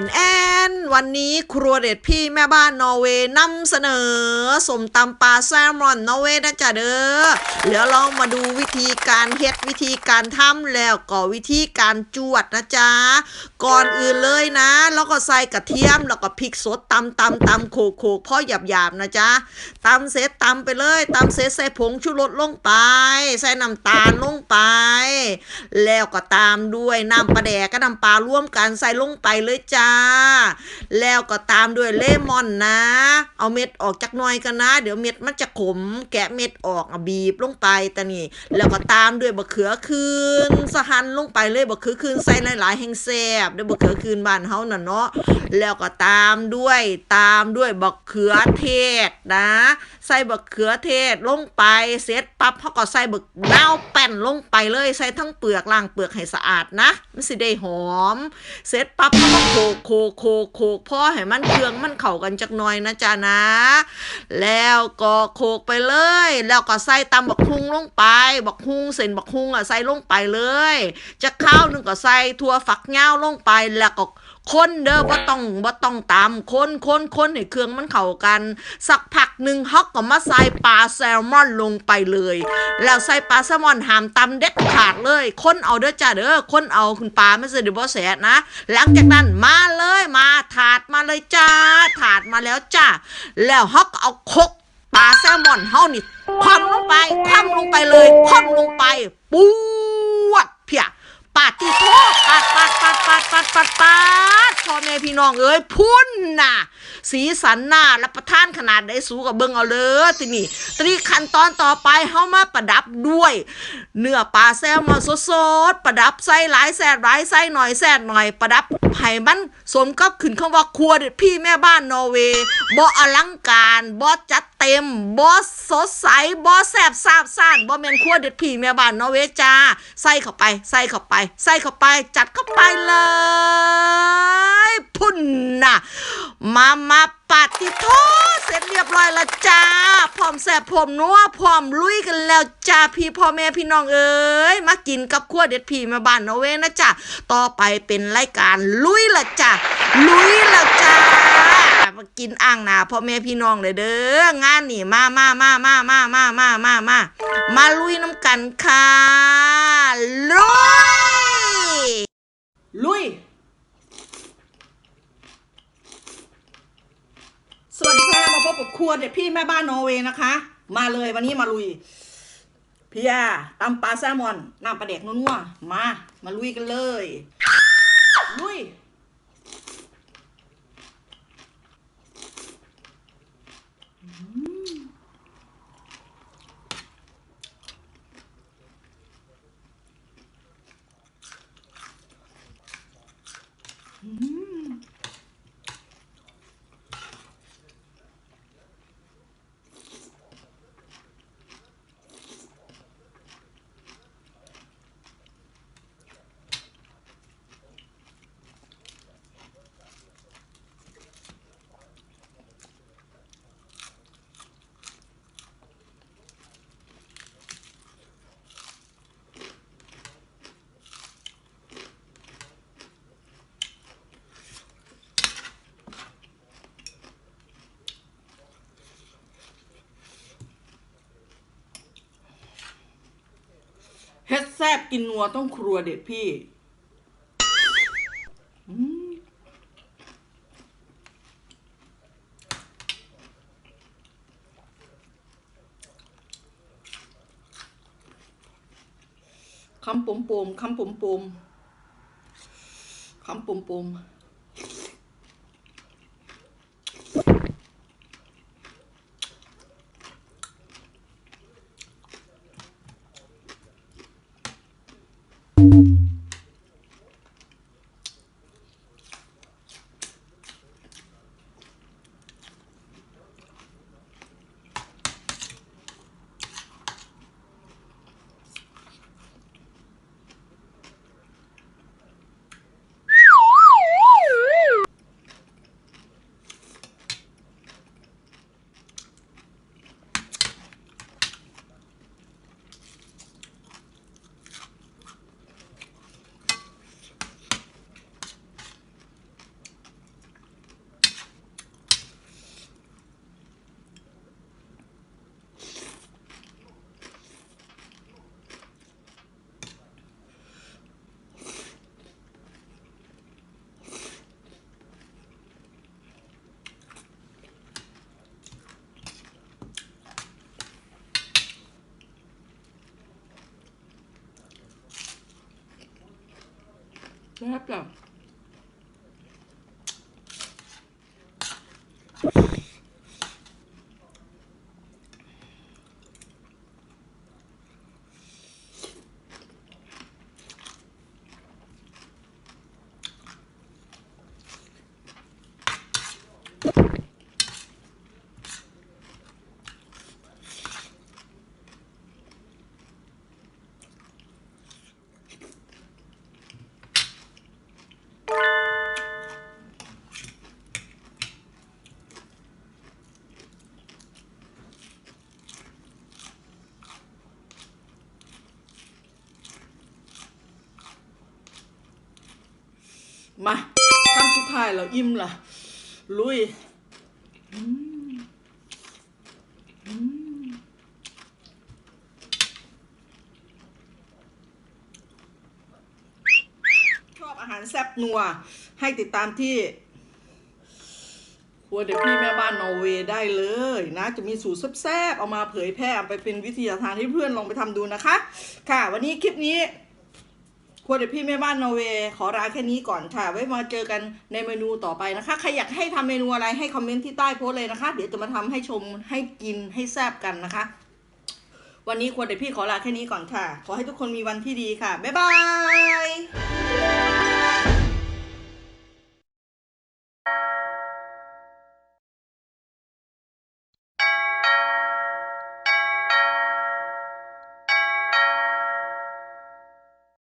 and วันนี้ครัวเด็ดพี่แม่บ้านนอร์เวย์นำเสนอสมตำปลาแซลมอนนอร์เวย์นะจ๊ะเด้อเดี๋ยวลองมาดูวิธีการเฮ็ดวิธีการทำแล้วก็วิธีการจวดนะจ๊ะก่อนอื่นเลยนะ แล้วก็ใส่กระเทียมแล้วก็พริกสดตำตำตำโขกโขกพ่อหยาบหยาบนะจ๊ะตำเสร็จตำไปเลยตำเสร็จใส่ผงชูรสลงไป ใส่น้ำตาลลงไป แล้วก็ตามด้วยน้ำปลาแดกกับน้ำปลาร่วมกันใส่ลงไปเลยจ้าแล้วก็ตามด้วยเลมอนนะ เอาเม็ดออกจากหน่อยกันนะ เดี๋ยวเม็ดมันจะขม แกะเม็ดออกบีบลงไปแต่นี่ แล้วก็ตามด้วยบะเขือคืนสะหันลงไปเลยบะเขือคืนใส่หลายๆแห้งแซบด้วยบะเขือคืนบ้านเฮาน่ะเนาะแล้วก็ตามด้วยตามด้วยบะเขือเทศนะ ใส่บะเขือเทศลงไปเสร็จปั๊บเขาก็ใส่บะนาแป้นลงไปเลยใส่ทั้งเปลือกล้างเปลือกให้สะอาดนะมันสิได้หอม เสร็จปั๊บเขาก็โขกโขกโขกโขกพอให้มันเครื่องมันเข้ากันจักหน่อยนะจ๊ะนะ แล้วก็โขกไปเลย แล้วก็ใส่ตำบักฮุงลงไป บักฮุงเส้นบักฮุงอะใส่ลงไปเลยจะข้าวหนึงก็ใส่ถั่วฝักยาวลงไปแล้วก็คนเด้อบ่ต้องบ่ต้องตำคนคนคนให้เครื่องมันเข้ากัน สักพักหนึ่งฮอกก็มาใส่ปลาแซลมอนลงไปเลย แล้วใส่ปลาแซลมอนหามตำเด็ดขาดเลย คนเอาเด้อจ้าเด้อคนเอาคุณปลาไม่ใช่เดี๋ยวบ่แสนะ หลังจากนั้นมาเลยมาถา ดมาเลยจ้า ถาดมาแล้วจ้า แล้วฮอกเอาคกปลาแซลมอนเฮานี่คว่ำลงไปคว่ำลงไปเลยคว่ำลงไป ปูวดเพียปาดที่โทษปาดปาดปาดปาดปาดปาดปาด พี่น้องเอ้ยพุ่นน่ะ สีสันหน้ารับประทานขนาดได้สูกับเบิ้งเอาเลยทีนี่ตรีขั้นตอนต่อไปเฮามาประดับด้วย เนื้อปลาแซลมอนสดๆประดับไส้หลายแซ่บหลายไส้หน่อยแซ่บหน่อย ประดับให้มันสมกับขึ้นคำว่าครัวเด็ดพี่แม่บ้านนอร์เวย์บ่อลังการบ่จัด เต็มบ่สสดใสบ่แซ่บซาบซ่านบ่แม่นครัวเด็ดพี่แม่บ้านนอเวจ้าใส่เข้าไป ใส่เข้าไป ใส่เข้าไป จัดเข้าไปเลย พุ่นน่ะ มามาปัดติโทเสร็จเรียบร้อยล้วจ้าพร้อมแสบพร้อมนัวพร้อมลุยกันแล้วจ้าพี่พ่อแม่พี่น้องเอ้ยมากินกับขั้วเด็ดพี่แมาบ้านเอเวนะจ้าต่อไปเป็นรายการลุยละจ้าลุยละจ้า มากินอ่างนาพ่อแม่พี่น้องเลยเด้องานนี่มามามามามามามามามามาลุยน้ำกันค่ะลุยลุย สวัสดีค่ะมาพบกับครัวเด็ดพี่แม่บ้านนอร์เวย์นะคะ มาเลยวันนี้มาลุยพี่ยาตำปลาแซลมอนน้ำปลาเด็กนัวๆมา มาลุยกันเลยลุย เฮ็ดแซบกินนัวต้องครัวเด็ดพี่คำปมปมคำปมปมคำปมปม ๆแซ่ มาคำสุดท้ายเราอิ่มละลุยชอบอาหารแซ่บนัว ให้ติดตามที่ครัวเด็กพี่แม่บ้านนอร์เวย์ได้เลยนะ จะมีสูตรแซ่บๆเอามาเผยแพร่ไปเป็นวิทยาทานให้เพื่อนลองไปทำดูนะคะ ค่ะ วันนี้คลิปนี้ วเด็กพี่แม่บ้านนอร์เวย์ขอลาแค่นี้ก่อนค่ะ ไว้มาเจอกันในเมนูต่อไปนะคะ ใครอยากให้ทำเมนูอะไรให้คอมเมนต์ที่ใต้โพสเลยนะคะ เดี๋ยวจะมาทำให้ชมให้กินให้แซ่บกันนะคะ วันนี้ครัวเด็กพี่ขอลาแค่นี้ก่อนค่ะ ขอให้ทุกคนมีวันที่ดีค่ะ บ๊ายบาย